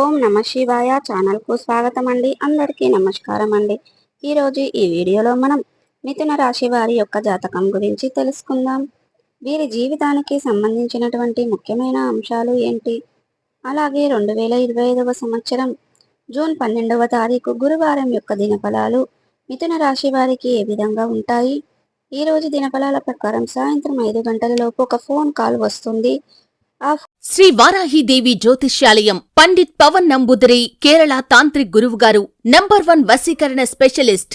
ఓం నమ శివాయ ఛానల్కు స్వాగతం అండి అందరికీ నమస్కారం అండి ఈరోజు ఈ వీడియోలో మనం మిథున రాశి వారి యొక్క జాతకం గురించి తెలుసుకుందాం. వీరి జీవితానికి సంబంధించినటువంటి ముఖ్యమైన అంశాలు ఏంటి? అలాగే రెండు వేల ఇరవై ఐదవ సంవత్సరం జూన్ పన్నెండవ తారీఖు గురువారం యొక్క దినఫలాలు మిథున రాశి వారికి ఏ విధంగా ఉంటాయి? ఈ రోజు దినఫలాల ప్రకారం సాయంత్రం ఐదు గంటల లోపు ఒక ఫోన్ కాల్ వస్తుంది. శ్రీ వారాహిదేవి జ్యోతిష్యాలయం పండిత్ పవన్ నంబుదరి కేరళ తాంత్రిక్ గురువుగారు నంబర్ వన్ వశీకరణ స్పెషలిస్ట్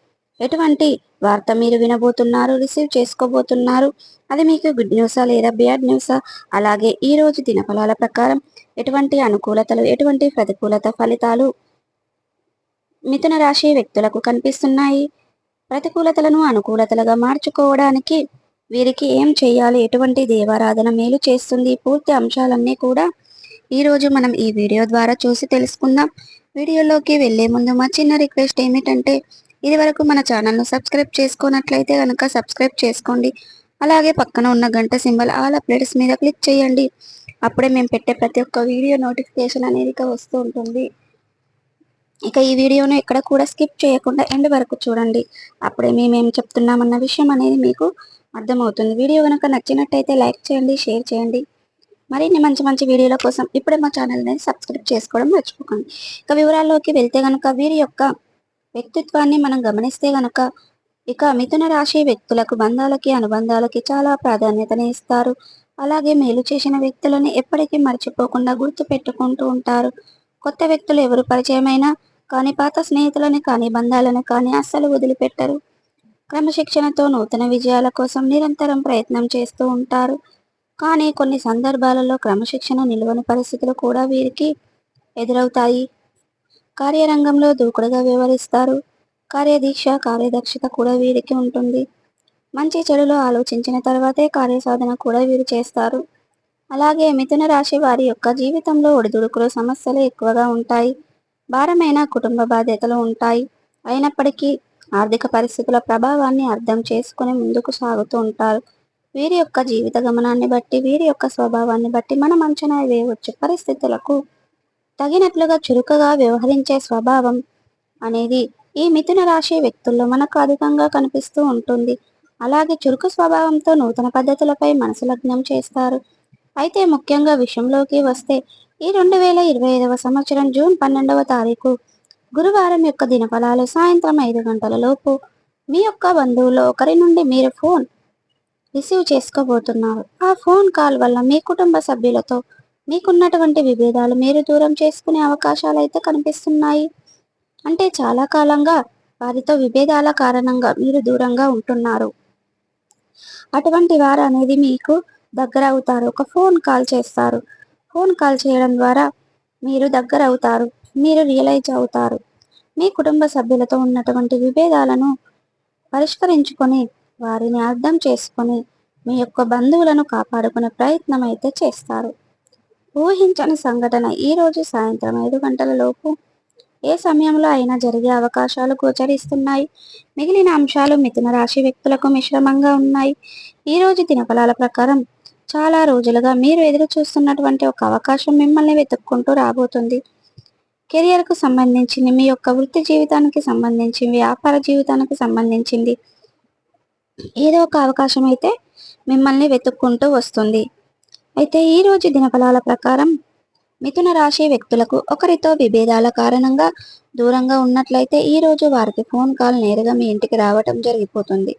ఎటువంటి వార్త మీరు వినబోతున్నారు రిసీవ్ చేసుకోబోతున్నారు అది మీకు గుడ్ న్యూసా లేదా బ్యాడ్ న్యూసా? అలాగే ఈ రోజు దినఫలాల ప్రకారం ఎటువంటి అనుకూలతలు ఎటువంటి ప్రతికూలత ఫలితాలు మిథున రాశి వ్యక్తులకు కనిపిస్తున్నాయి? ప్రతికూలతలను అనుకూలతలుగా మార్చుకోవడానికి వీరికి ఏం చేయాలి? ఎటువంటి దేవారాధన మేలు చేస్తుంది? పూర్తి అంశాలన్నీ కూడా ఈరోజు మనం ఈ వీడియో ద్వారా చూసి తెలుసుకుందాం. వీడియోలోకి వెళ్ళే ముందు మా చిన్న రిక్వెస్ట్ ఏమిటంటే ఇది వరకు మన ఛానల్ను సబ్స్క్రైబ్ చేసుకున్నట్లయితే కనుక సబ్స్క్రైబ్ చేసుకోండి. అలాగే పక్కన ఉన్న గంట సింబల్ ఆల్ అప్డేట్స్ మీద క్లిక్ చేయండి. అప్పుడే మేము పెట్టే ప్రతి ఒక్క వీడియో నోటిఫికేషన్ అనేది వస్తూ ఉంటుంది. ఇక ఈ వీడియోను ఎక్కడ కూడా స్కిప్ చేయకుండా ఎండ్ వరకు చూడండి. అప్పుడే మేమేం చెప్తున్నామన్న విషయం అనేది మీకు అర్థమవుతుంది. వీడియో కనుక నచ్చినట్టయితే లైక్ చేయండి షేర్ చేయండి. మరిన్ని మంచి మంచి వీడియోల కోసం ఇప్పుడే మా ఛానల్ అనేది సబ్స్క్రైబ్ చేసుకోవడం మర్చిపోకండి. ఇక వివరాల్లోకి వెళ్తే కనుక వీరి యొక్క వ్యక్తిత్వాన్ని మనం గమనిస్తే గనక ఇక మిథున రాశి వ్యక్తులకు బంధాలకి అనుబంధాలకి చాలా ప్రాధాన్యతని ఇస్తారు. అలాగే మేలు చేసిన వ్యక్తులని ఎప్పటికీ మర్చిపోకుండా గుర్తు పెట్టుకుంటూ ఉంటారు. కొత్త వ్యక్తులు ఎవరు పరిచయమైనా కానీ పాత స్నేహితులని కానీ బంధాలను కానీ అస్సలు వదిలిపెట్టరు. క్రమశిక్షణతో నూతన విజయాల కోసం నిరంతరం ప్రయత్నం చేస్తూ ఉంటారు. కానీ కొన్ని సందర్భాలలో క్రమశిక్షణ నిలువని పరిస్థితులు కూడా వీరికి ఎదురవుతాయి. కార్యరంగంలో దూకుడుగా వ్యవహరిస్తారు. కార్యదీక్ష కార్యదక్షత కూడా వీరికి ఉంటుంది. మంచి చెడులో ఆలోచించిన తర్వాతే కార్యసాధన కూడా వీరు చేస్తారు. అలాగే మిథున రాశి వారి యొక్క జీవితంలో ఒడిదుడుకులు సమస్యలు ఎక్కువగా ఉంటాయి. భారమైన కుటుంబ బాధ్యతలు ఉంటాయి. అయినప్పటికీ ఆర్థిక పరిస్థితుల ప్రభావాన్ని అర్థం చేసుకుని ముందుకు సాగుతూ ఉంటారు. వీరి యొక్క జీవిత గమనాన్ని బట్టి వీరి యొక్క స్వభావాన్ని బట్టి మనం అంచనా వేయవచ్చు పరిస్థితులకు. తగినట్లుగా చురుకుగా వ్యవహరించే స్వభావం అనేది ఈ మిథున రాశి వ్యక్తుల్లో మనకు అధికంగా కనిపిస్తూ ఉంటుంది. అలాగే చురుకు స్వభావంతో నూతన పద్ధతులపై మనసు లగ్నం చేస్తారు. అయితే ముఖ్యంగా విషయంలోకి వస్తే ఈ రెండు వేల ఇరవై ఐదవ సంవత్సరం జూన్ పన్నెండవ తారీఖు గురువారం యొక్క దినఫలాలు సాయంత్రం ఐదు గంటల లోపు మీ యొక్క బంధువులో ఒకరి నుండి మీరు ఫోన్ రిసీవ్ చేసుకోబోతున్నారు. ఆ ఫోన్ కాల్ వల్ల మీ కుటుంబ సభ్యులతో మీకున్నటువంటి విభేదాలు మీరు దూరం చేసుకునే అవకాశాలు అయితే కనిపిస్తున్నాయి. అంటే చాలా కాలంగా వారితో విభేదాల కారణంగా మీరు దూరంగా ఉంటున్నారు. అటువంటి వారు అనేది మీకు దగ్గర అవుతారు. ఒక ఫోన్ కాల్ చేస్తారు. ఫోన్ కాల్ చేయడం ద్వారా మీరు దగ్గర అవుతారు. మీరు రియలైజ్ అవుతారు. మీ కుటుంబ సభ్యులతో ఉన్నటువంటి విభేదాలను పరిష్కరించుకొని వారిని అర్థం చేసుకొని మీ యొక్క బంధువులను కాపాడుకునే ప్రయత్నం అయితే చేస్తారు. ఊహించని సంఘటన. ఈ రోజు సాయంత్రం ఐదు గంటల లోపు ఏ సమయంలో అయినా జరిగే అవకాశాలు గోచరిస్తున్నాయి. మిగిలిన అంశాలు మిథున రాశి వ్యక్తులకు మిశ్రమంగా ఉన్నాయి. ఈ రోజు దినఫలాల ప్రకారం చాలా రోజులుగా మీరు ఎదురు చూస్తున్నటువంటి ఒక అవకాశం మిమ్మల్ని వెతుక్కుంటూ రాబోతుంది. కెరియర్కు సంబంధించింది మీ యొక్క వృత్తి జీవితానికి సంబంధించి వ్యాపార జీవితానికి సంబంధించింది. ఏదో ఒక అవకాశం అయితే మిమ్మల్ని వెతుక్కుంటూ వస్తుంది. అయితే ఈ రోజు దినఫలాల ప్రకారం మిథున రాశి వ్యక్తులకు ఒకరితో విభేదాల కారణంగా దూరంగా ఉన్నట్లయితే ఈ రోజు వారికి ఫోన్ కాల్ నేరుగా మీ ఇంటికి రావటం జరిగిపోతుంది.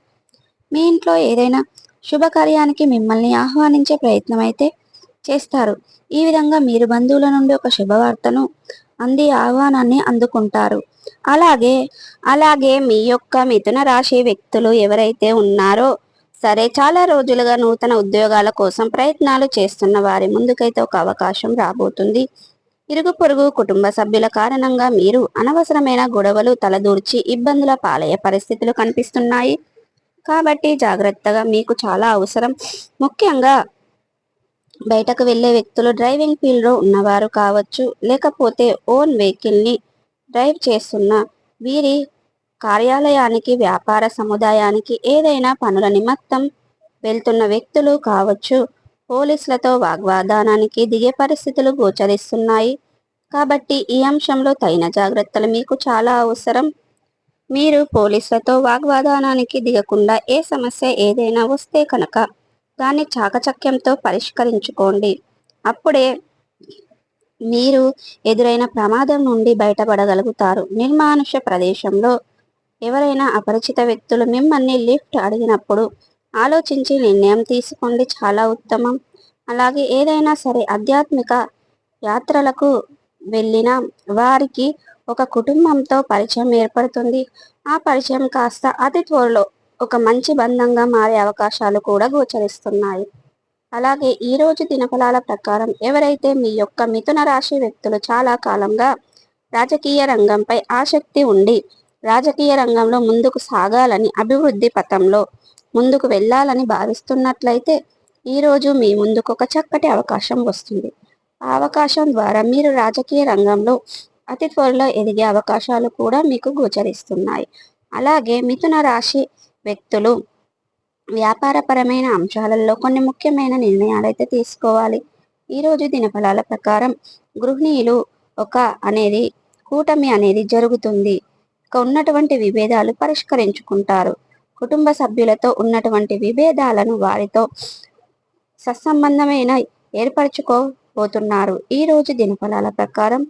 మీ ఇంట్లో ఏదైనా శుభకార్యానికి మిమ్మల్ని ఆహ్వానించే ప్రయత్నం అయితే చేస్తారు. ఈ విధంగా మీరు బంధువుల నుండి ఒక శుభవార్తను అంది ఆహ్వానాన్ని అందుకుంటారు. అలాగే అలాగే మీ యొక్క మిథున రాశి వ్యక్తులు ఎవరైతే ఉన్నారో సరే చాలా రోజులుగా నూతన ఉద్యోగాల కోసం ప్రయత్నాలు చేస్తున్న వారి ముందుకైతే ఒక అవకాశం రాబోతుంది. ఇరుగు పొరుగు కుటుంబ సభ్యుల కారణంగా మీరు అనవసరమైన గొడవలు తలదూర్చి ఇబ్బందుల పాలయ్యే పరిస్థితులు కనిపిస్తున్నాయి. కాబట్టి జాగ్రత్తగా మీకు చాలా అవసరం. ముఖ్యంగా బయటకు వెళ్ళే వ్యక్తులు డ్రైవింగ్ ఫీల్డ్లో ఉన్నవారు కావచ్చు లేకపోతే ఓన్ వెహికల్ని డ్రైవ్ చేస్తున్న వీరి కార్యాలయానికి వ్యాపార సముదాయానికి ఏదైనా పనుల నిమిత్తం వెళ్తున్న వ్యక్తులు కావచ్చు. పోలీసులతో వాగ్వాదానానికి దిగే పరిస్థితులు గోచరిస్తున్నాయి. కాబట్టి ఈ అంశంలో తగిన జాగ్రత్తలు మీకు చాలా అవసరం. మీరు పోలీసులతో వాగ్వాదానానికి దిగకుండా ఏ సమస్య ఏదైనా వస్తే కనుక దాన్ని చాకచక్యంతో పరిష్కరించుకోండి. అప్పుడే మీరు ఎదురైన ప్రమాదం నుండి బయటపడగలుగుతారు. నిర్మానుష్య ప్రదేశంలో ఎవరైనా అపరిచిత వ్యక్తులు మిమ్మల్ని లిఫ్ట్ అడిగినప్పుడు ఆలోచించి నిర్ణయం తీసుకోండి చాలా ఉత్తమం. అలాగే ఏదైనా సరే ఆధ్యాత్మిక యాత్రలకు వెళ్ళిన వారికి ఒక కుటుంబంతో పరిచయం ఏర్పడుతుంది. ఆ పరిచయం కాస్త అతి త్వరలో ఒక మంచి బంధంగా మారే అవకాశాలు కూడా గోచరిస్తున్నాయి. అలాగే ఈరోజు దినఫలాల ప్రకారం ఎవరైతే మీ యొక్క మిథున రాశి వ్యక్తులు చాలా కాలంగా రాజకీయ రంగంపై ఆసక్తి ఉండి రాజకీయ రంగంలో ముందుకు సాగాలని అభివృద్ధి పథంలో ముందుకు వెళ్ళాలని భావిస్తున్నట్లయితే ఈరోజు మీ ముందుకు ఒక చక్కటి అవకాశం వస్తుంది. ఆ అవకాశం ద్వారా మీరు రాజకీయ రంగంలో అతి త్వరలో ఎదిగే అవకాశాలు కూడా మీకు గోచరిస్తున్నాయి. అలాగే మిథున రాశి వ్యక్తులు వ్యాపారపరమైన అంశాలలో కొన్ని ముఖ్యమైన నిర్ణయాలు అయితే తీసుకోవాలి. ఈరోజు దినఫలాల ప్రకారం గృహిణీలు ఒక అనేది కూటమి అనేది జరుగుతుంది. ఉన్నటువంటి విభేదాలు పరిష్కరించుకుంటారు. కుటుంబ సభ్యులతో ఉన్నటువంటి విభేదాలను వారితో సత్సంబంధమైన ఏర్పరచుకోబోతున్నారు. ఈ రోజు దినఫలాల ప్రకారం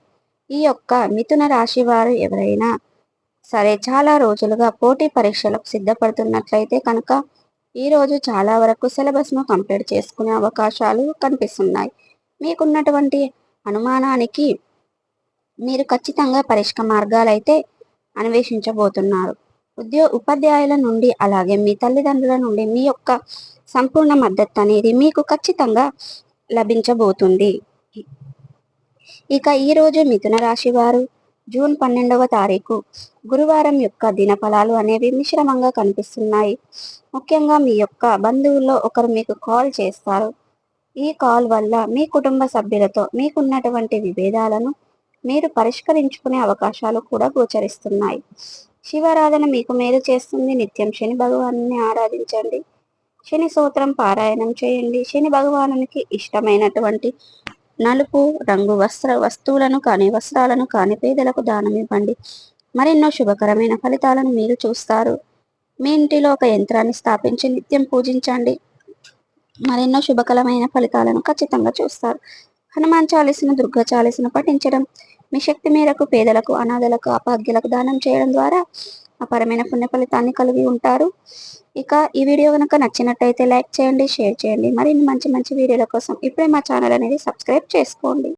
ఈ యొక్క మిథున రాశి వారు ఎవరైనా సరే చాలా రోజులుగా పోటీ పరీక్షలకు సిద్ధపడుతున్నట్లయితే కనుక ఈ రోజు చాలా వరకు సిలబస్ను కంప్లీట్ చేసుకునే అవకాశాలు కనిపిస్తున్నాయి. మీకున్నటువంటి అనుమానానికి మీరు ఖచ్చితంగా పరిష్క మార్గాలైతే అన్వేషించబోతున్నారు. ఉద్యో ఉపాధ్యాయుల నుండి అలాగే మీ తల్లిదండ్రుల నుండి మీ యొక్క సంపూర్ణ మద్దతు అనేది మీకు ఖచ్చితంగా లభించబోతుంది. ఇక ఈరోజు మిథున రాశి వారు జూన్ పన్నెండవ తారీఖు గురువారం యొక్క దినఫలాలు అనేవి మిశ్రమంగా కనిపిస్తున్నాయి. ముఖ్యంగా మీ యొక్క బంధువుల్లో ఒకరు మీకు కాల్ చేస్తారు. ఈ కాల్ వల్ల మీ కుటుంబ సభ్యులతో మీకున్నటువంటి విభేదాలను మీరు పరిష్కరించుకునే అవకాశాలు కూడా గోచరిస్తున్నాయి. శివారాధన మీకు మేలు చేస్తుంది. నిత్యం శని భగవాను ఆరాధించండి. శని సూత్రం పారాయణం చేయండి. శని భగవానునికి ఇష్టమైనటువంటి నలుపు రంగు వస్త్ర వస్తువులను కానీ వస్త్రాలను కానీ పేదలకు దానం ఇవ్వండి. మరెన్నో శుభకరమైన ఫలితాలను మీరు చూస్తారు. మీ ఇంటిలో ఒక యంత్రాన్ని స్థాపించి నిత్యం పూజించండి. మరెన్నో శుభకరమైన ఫలితాలను ఖచ్చితంగా చూస్తారు. హనుమాన్ చాలీసిన దుర్గా చాలీసిన పఠించడం మీ శక్తి మేరకు పేదలకు అనాథలకు అపాగ్యులకు దానం చేయడం ద్వారా అపరమైన పుణ్య ఫలితాన్ని కలిగి ఉంటారు. ఇక ఈ వీడియో కనుక నచ్చినట్టయితే లైక్ చేయండి షేర్ చేయండి. మరిన్ని మంచి మంచి వీడియోల కోసం ఇప్పుడే మా ఛానల్ అనేది సబ్స్క్రైబ్ చేసుకోండి.